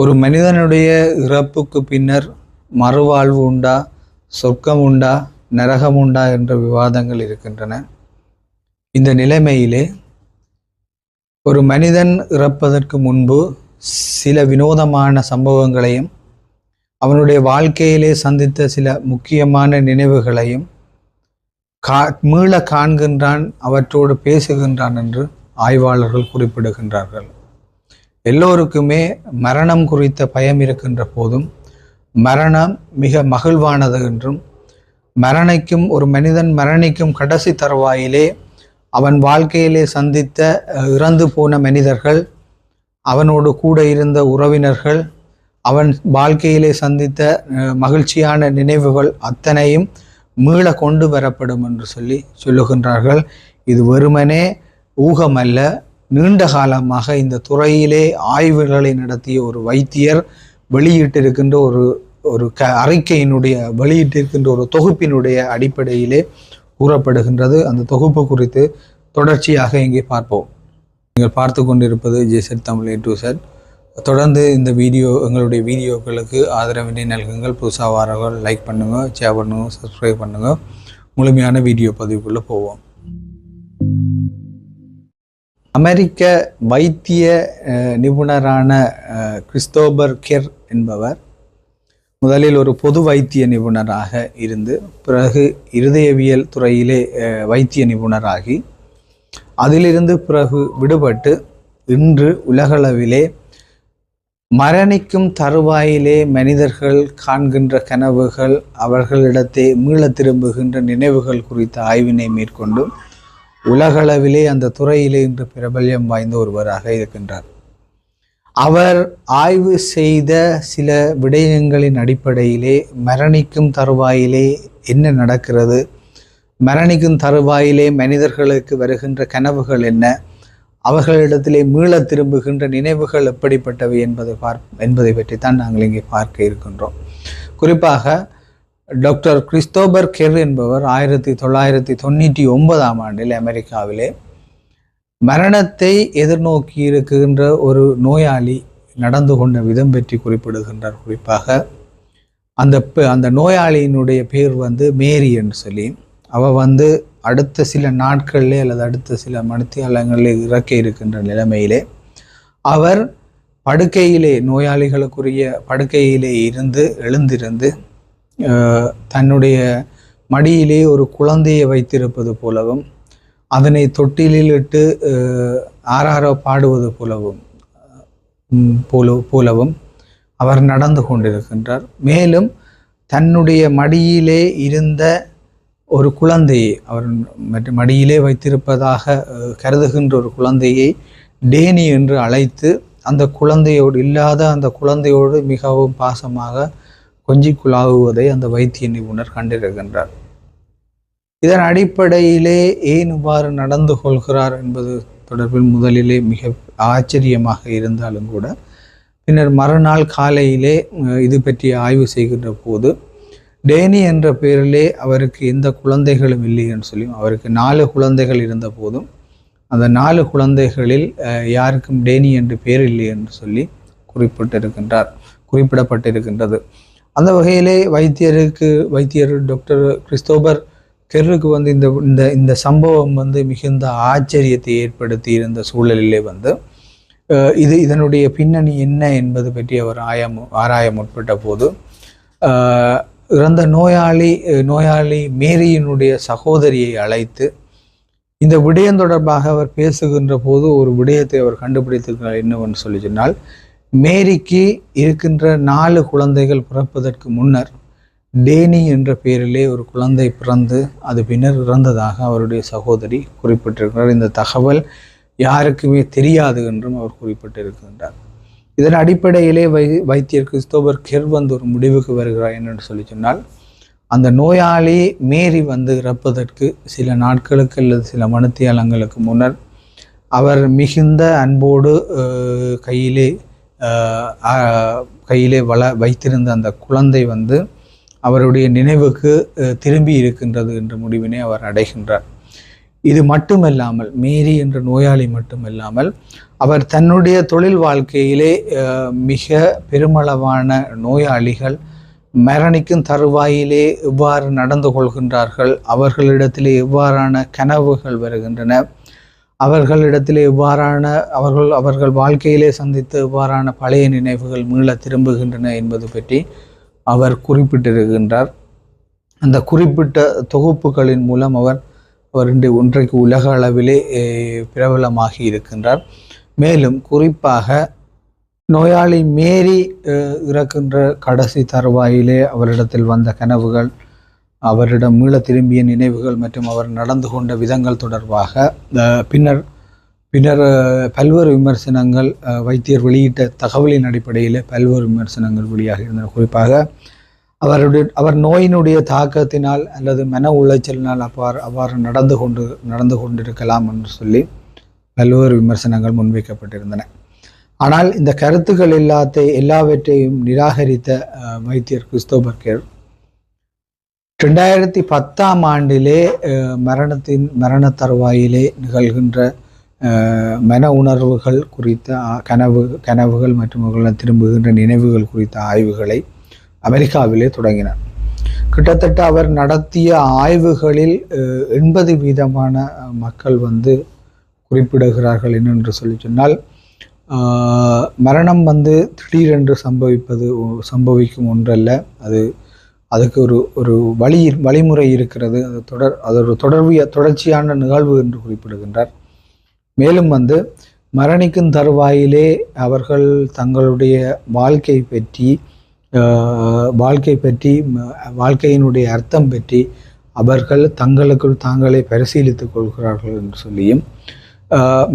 ஒரு மனிதனுடைய இறப்புக்கு பின்னர் மறுவாழ்வு உண்டா சொர்க்கம் உண்டா நரகம் உண்டா என்ற விவாதங்கள் இருக்கின்றன. இந்த நிலைமையிலே ஒரு மனிதன் இறப்பதற்கு முன்பு சில வினோதமான சம்பவங்களையும் அவனுடைய வாழ்க்கையிலே சந்தித்த சில முக்கியமான நினைவுகளையும் கா மீள காண்கின்றான் அவற்றோடு பேசுகின்றான் என்று ஆய்வாளர்கள் குறிப்பிடுகின்றார்கள். எல்லோருக்குமே மரணம் குறித்த பயம் இருக்கின்ற போதும் மரணம் மிக மகிழ்வானது என்றும் மரணிக்கும் ஒரு மனிதன் மரணிக்கும் கடைசி தருவாயிலே அவன் வாழ்க்கையிலே சந்தித்த இறந்து போன மனிதர்கள் அவனோடு கூட இருந்த உறவினர்கள் அவன் வாழ்க்கையிலே சந்தித்த மகிழ்ச்சியான நினைவுகள் அத்தனையும் மீள கொண்டு வரப்படும் என்று சொல்லி சொல்லுகின்றார்கள். இது வெறுமனே ஊகமல்ல நீண்ட காலமாக இந்த துறையிலே ஆய்வுகளை நடத்திய ஒரு வைத்தியர் வெளியிட்டிருக்கின்ற ஒரு ஒரு க அறிக்கையினுடைய வெளியிட்டிருக்கின்ற ஒரு தொகுப்பினுடைய அடிப்படையிலே கூறப்படுகின்றது. அந்த தொகுப்பு குறித்து தொடர்ச்சியாக இங்கே பார்ப்போம். நீங்கள் பார்த்து கொண்டிருப்பது ஜெசட் தமிழ் டூ டு செட் தொடர்ந்து இந்த வீடியோ எங்களுடைய வீடியோக்களுக்கு ஆதரவினை நல்குங்கள். புதுசாக வாரங்கள் லைக் பண்ணுங்கள் ஷேர் பண்ணுங்கள் சப்ஸ்கிரைப் பண்ணுங்கள் முழுமையான வீடியோ பதிவுக்குள்ளே போவோம். அமெரிக்க வைத்திய நிபுணரான கிறிஸ்தோபர் கெர் என்பவர் முதலில் ஒரு பொது வைத்திய நிபுணராக இருந்து பிறகு இருதயவியல் துறையிலே வைத்திய நிபுணராகி அதிலிருந்து பிறகு விடுபட்டு இன்று உலகளவிலே மரணிக்கும் தருவாயிலே மனிதர்கள் காண்கின்ற கனவுகள் அவர்களிடத்தே மீளத் திரும்புகின்ற நினைவுகள் குறித்த ஆய்வினை மேற்கொண்டும் உலகளவிலே அந்த துறையிலே இன்று பிரபல்யம் வாய்ந்த ஒருவராக இருக்கின்றார். அவர் ஆய்வு செய்த சில விடயங்களின் அடிப்படையிலே மரணிக்கும் தருவாயிலே என்ன நடக்கிறது மரணிக்கும் தருவாயிலே மனிதர்களுக்கு வருகின்ற கனவுகள் என்ன அவர்களிடத்திலே மீள திரும்புகின்ற நினைவுகள் எப்படிப்பட்டவை என்பதை பார் என்பதை பற்றித்தான் நாங்கள் இங்கே பார்க்க இருக்கின்றோம். குறிப்பாக டாக்டர் கிறிஸ்தோபர் கெர் என்பவர் ஆயிரத்தி தொள்ளாயிரத்தி தொண்ணூற்றி ஒன்பதாம் ஆண்டில் அமெரிக்காவிலே மரணத்தை எதிர்நோக்கி இருக்கின்ற ஒரு நோயாளி நடந்து கொண்ட விதம் பற்றி குறிப்பிடுகின்றார். குறிப்பாக அந்த அந்த நோயாளியினுடைய பேர் வந்து மேரி என்று சொல்லி அவள் வந்து அடுத்த சில நாட்களிலே அல்லது அடுத்த சில மணித்தியாலங்களில் இறக்க இருக்கின்ற நிலைமையிலே அவர் படுக்கையிலே நோயாளிகளுக்குரிய படுக்கையிலே இருந்து எழுந்திருந்து தன்னுடைய மடியிலே ஒரு குழந்தையை வைத்திருப்பது போலவும் அதனை தொட்டிலில் இட்டு அஹ், பாடுவது போலவும் போல போலவும் அவர் நடந்து கொண்டிருக்கின்றார். மேலும் தன்னுடைய மடியிலே இருந்த ஒரு குழந்தையை அவர் மடியிலே வைத்திருப்பதாக கருதுகின்ற ஒரு குழந்தையை டேனி என்று அழைத்து அந்த குழந்தையோடு இல்லாத அந்த குழந்தையோடு மிகவும் பாசமாக கொஞ்சிக்குள்ளாகுவதை அந்த வைத்திய நிபுணர் கண்டிருக்கின்றார். இதன் அடிப்படையிலே ஏன் இவ்வாறு நடந்து கொள்கிறார் என்பது தொடர்பில் முதலிலே மிக ஆச்சரியமாக இருந்தாலும் கூட பின்னர் மறுநாள் காலையிலே இது பற்றி ஆய்வு செய்கின்ற போது டேனி என்ற பெயரிலே அவருக்கு எந்த குழந்தைகளும் இல்லை என்று சொல்லி அவருக்கு நாலு குழந்தைகள் இருந்த போதும் அந்த நாலு குழந்தைகளில் அஹ், யாருக்கும் டேனி என்று பெயர் இல்லை என்று சொல்லி குறிப்பிட்டிருக்கின்றார் குறிப்பிடப்பட்டிருக்கின்றது. அந்த வகையிலே வைத்தியருக்கு வைத்தியர் டாக்டர் கிறிஸ்தோபர் கெர்ருக்கு வந்து இந்த இந்த இந்த சம்பவம் வந்து மிகுந்த ஆச்சரியத்தை ஏற்படுத்தி இருந்த சூழலிலே வந்து இது இதனுடைய பின்னணி என்ன என்பது பற்றி அவர் ஆயம் ஆராய முற்பட்ட போது இறந்த நோயாளி நோயாளி மேரியினுடைய சகோதரியை அழைத்து இந்த விடயம் தொடர்பாக அவர் பேசுகின்ற போது ஒரு விடயத்தை அவர் கண்டுபிடித்திருக்கிறார் என்னவென்று சொல்லி சொன்னால் மேரிக்கு இருக்கின்ற நாலு குழந்தைகள் பிறப்பதற்கு முன்னர் டேனி என்ற பெயரிலே ஒரு குழந்தை பிறந்து அது பின்னர் இறந்ததாக அவருடைய சகோதரி குறிப்பிட்டிருக்கிறார். இந்த தகவல் யாருக்குமே தெரியாது என்றும் அவர் குறிப்பிட்டிருக்கின்றார். இதன் அடிப்படையிலே வை வைத்தியர் கிறிஸ்தோபர் கெர் வந்து ஒரு முடிவுக்கு வருகிறார் என்னென்று சொல்லி சொன்னால் அந்த நோயாளி மேரி வந்து இறப்பதற்கு சில நாட்களுக்கு அல்லது சில மனத்தியாலங்களுக்கு முன்னர் அவர் மிகுந்த அன்போடு கையிலே கையிலே வள வைத்திருந்த அந்த குழந்தை வந்து அவருடைய நினைவுக்கு திரும்பி இருக்கின்றது என்ற முடிவினை அவர் அடைகின்றார். இது மட்டுமல்லாமல் மேரி என்ற நோயாளி மட்டுமல்லாமல் அவர் தன்னுடைய தொழில் வாழ்க்கையிலே மிக பெருமளவான நோயாளிகள் மரணிக்கும் தருவாயிலே எவ்வாறு நடந்து கொள்கின்றார்கள் அவர்களிடத்திலே எவ்வாறான கனவுகள் வருகின்றன அவர்களிடத்திலே இவ்வாறான அவர்கள் அவர்கள் வாழ்க்கையிலே சந்தித்த இவ்வாறான பழைய நினைவுகள் மீள திரும்புகின்றன என்பது பற்றி அவர் குறிப்பிட்டிருக்கின்றார். அந்த குறிப்பிட்ட தொகுப்புகளின் மூலம் அவர் அவர் இன்று ஒன்றைக்கு உலக அளவிலே பிரபலமாகி இருக்கின்றார். மேலும் குறிப்பாக நோயாளி மேரி இறக்கின்ற கடைசி தருவாயிலே அவரிடத்தில் வந்த கனவுகள் அவரிடம் மீள திரும்பிய நினைவுகள் மற்றும் அவர் நடந்து கொண்ட விதங்கள் தொடர்பாக பின்னர் பின்னர் பல்வேறு விமர்சனங்கள் வைத்தியர் வெளியிட்ட தகவலின் அடிப்படையில் பல்வேறு விமர்சனங்கள் வெளியாக இருந்தன. குறிப்பாக அவருடைய அவர் நோயினுடைய தாக்கத்தினால் அல்லது மன உளைச்சலினால் அவ்வாறு அவ்வாறு நடந்து கொண்டு நடந்து கொண்டிருக்கலாம் என்று சொல்லி பல்வேறு விமர்சனங்கள் முன்வைக்கப்பட்டிருந்தன. ஆனால் இந்த கருத்துக்கள் எல்லாத்தை எல்லாவற்றையும் நிராகரித்த வைத்தியர் கிறிஸ்தோபர் கேர் ரெண்டாயிரத்தி பத்தாம் ஆண்டிலே மரணத்தின் மரண தருவாயிலே நிகழ்கின்ற மன உணர்வுகள் குறித்த கனவு கனவுகள் மற்றும் அவர்கள் திரும்புகின்ற நினைவுகள் குறித்த ஆய்வுகளை அமெரிக்காவிலே தொடங்கினார். கிட்டத்தட்ட அவர் நடத்திய ஆய்வுகளில் எண்பது வீதமான மக்கள் வந்து குறிப்பிடுகிறார்கள் என்னென்று சொல்லி சொன்னால் மரணம் வந்து திடீரென்று சம்பவிப்பது சம்பவிக்கும் ஒன்றல்ல. அது அதுக்கு ஒரு ஒரு வழி வழிமுறை இருக்கிறது. அது தொடர் அது ஒரு தொடர்பிய தொடர்ச்சியான நிகழ்வு என்று குறிப்பிடுகின்றார். மேலும் வந்து மரணிக்கும் தருவாயிலே அவர்கள் தங்களுடைய வாழ்க்கை பற்றி வாழ்க்கை பற்றி வாழ்க்கையினுடைய அர்த்தம் பற்றி அவர்கள் தங்களுக்குள் தாங்களே பரிசீலித்துக் கொள்கிறார்கள் என்று சொல்லியும்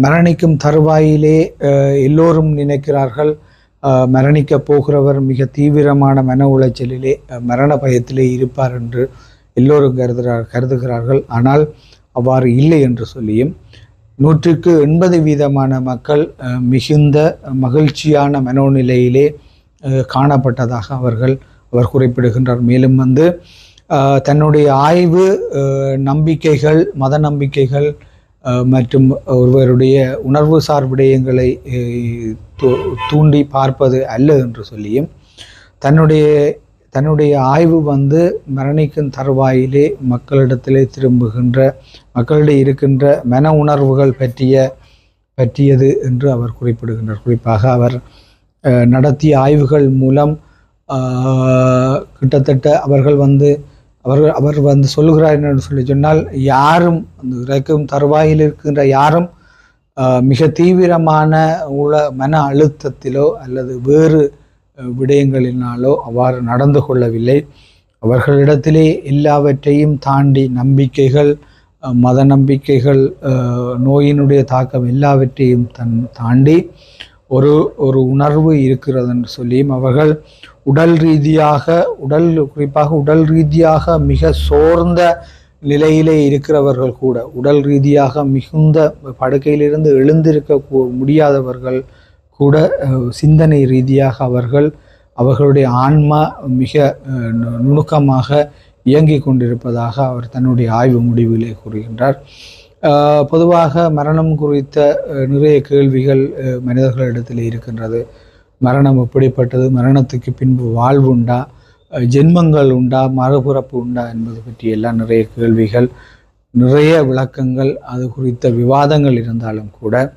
மரணிக்கும் தருவாயிலே எல்லோரும் நினைக்கிறார்கள். மரணிக்க மரணிக்கப் போகிறவர் மிக தீவிரமான மன உளைச்சலிலே மரண பயத்திலே இருப்பார் என்று எல்லோரும் கருதுகிறார் கருதுகிறார்கள். ஆனால் அவ்வாறு இல்லை என்று சொல்லியும் நூற்றுக்கு எண்பது வீதமான மக்கள் மிகுந்த மகிழ்ச்சியான மனோநிலையிலே காணப்பட்டதாக அவர்கள் அவர் குறிப்பிடுகின்றார். மேலும் வந்து தன்னுடைய ஆய்வு நம்பிக்கைகள் மத நம்பிக்கைகள் மற்றும் ஒருவருடைய உணர்வு விடயங்களை தூ- தூண்டி பார்ப்பது அல்ல என்று சொல்லியும் தன்னுடைய தன்னுடைய ஆய்வு வந்து மரணிக்கும் தருவாயிலே மக்களிடத்திலே திரும்புகின்ற மக்களிடையே இருக்கின்ற மன உணர்வுகள் பற்றிய பற்றியது என்று அவர் குறிப்பிடுகின்றார். குறிப்பாக அவர் நடத்திய ஆய்வுகள் மூலம் கிட்டத்தட்ட அவர்கள் வந்து அவர் அவர் வந்து சொல்லுகிறார் என்று சொல்லி சொன்னால் யாரும் அந்த இறக்கும் தருவாயில் இருக்கின்ற யாரும் மிக தீவிரமான உள மன அழுத்தத்திலோ அல்லது வேறு விடயங்களினாலோ அவ்வாறு நடந்து கொள்ளவில்லை. அவர்களிடத்திலே எல்லாவற்றையும் தாண்டி நம்பிக்கைகள் மத நம்பிக்கைகள் நோயினுடைய தாக்கம் எல்லாவற்றையும் தன் தாண்டி ஒரு ஒரு உணர்வு இருக்கிறது என்று சொல்லியும் அவர்கள் உடல் ரீதியாக உடல் குறிப்பாக உடல் ரீதியாக மிக சோர்ந்த நிலையிலே இருக்கிறவர்கள் கூட உடல் ரீதியாக மிகுந்த படுக்கையிலிருந்து எழுந்திருக்க கூ- முடியாதவர்கள் கூட சிந்தனை ரீதியாக அவர்கள் அவர்களுடைய ஆன்மா மிக நு- நுணுக்கமாக இயங்கிக் கொண்டிருப்பதாக அவர் தன்னுடைய ஆய்வு முடிவிலே கூறுகின்றார். பொதுவாக மரணம் குறித்த நிறைய கேள்விகள் மனிதர்களிடத்தில் இருக்கின்றது. மரணம் எப்படிப்பட்டது? மரணத்துக்கு பின்பு வாழ்வு உண்டா? ஜென்மங்கள் உண்டா? மறுபிறப்பு உண்டா? என்பது பற்றி எல்லாம் நிறைய கேள்விகள் நிறைய விளக்கங்கள் அது குறித்த விவாதங்கள் இருந்தாலும் கூட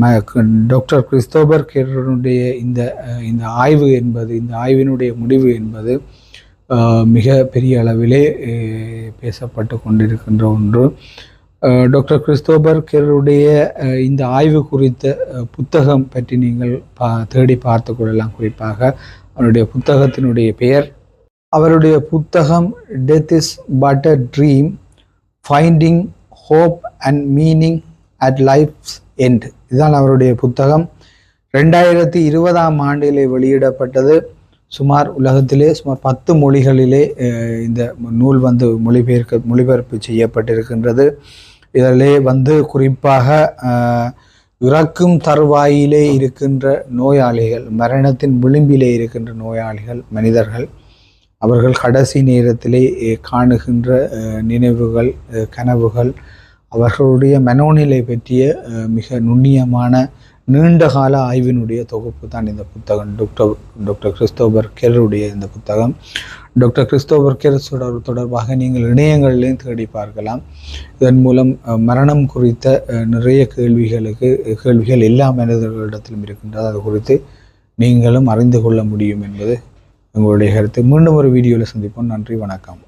ம- டாக்டர் கிறிஸ்தோபர் கேரனுடைய இந்த இந்த ஆய்வு என்பது இந்த ஆய்வினுடைய முடிவு என்பது மிக பெரிய அளவிலே பேசப்பட்டு கொண்டிருக்கின்ற ஒன்று. டாக்டர் கிறிஸ்தோபர் கெருடைய இந்த ஆய்வு குறித்த புத்தகம் பற்றி நீங்கள் பா தேடி பார்த்து கொள்ளலாம். குறிப்பாக அவருடைய புத்தகத்தினுடைய பெயர் அவருடைய புத்தகம் death is but a dream finding hope and meaning at life's end இதுதான் அவருடைய புத்தகம். ரெண்டாயிரத்தி இருபதாம் ஆண்டிலே வெளியிடப்பட்டது. சுமார் உலகத்திலே சுமார் பத்து மொழிகளிலே இந்த நூல் வந்து மொழிபெயர்க்க மொழிபெயர்ப்பு செய்யப்பட்டிருக்கின்றது. இதிலே வந்து குறிப்பாக இறக்கும் தருவாயிலே இருக்கின்ற நோயாளிகள் மரணத்தின் விளிம்பிலே இருக்கின்ற நோயாளிகள் மனிதர்கள் அவர்கள் கடைசி நேரத்திலே காணுகின்ற நினைவுகள் கனவுகள் அவர்களுடைய மனோநிலை பற்றிய மிக நுண்ணியமான நீண்ட கால ஆய்வினுடைய தொகுப்பு தான் இந்த புத்தகம். டாக்டர் டாக்டர் கிறிஸ்தோபர் கெருடைய இந்த புத்தகம். டாக்டர் கிறிஸ்தோபர் கெர் தொடர்பாக நீங்கள் இணையங்களிலையும் தேடி பார்க்கலாம் இதன் மூலம் மரணம் குறித்த நிறைய கேள்விகளுக்கு கேள்விகள் எல்லா மனிதர்களிடத்திலும் இருக்கின்றது. அது குறித்து நீங்களும் அறிந்து கொள்ள முடியும் என்பது உங்களுடைய கருத்து. மீண்டும் ஒரு வீடியோவில் சந்திப்போம். நன்றி வணக்கம்.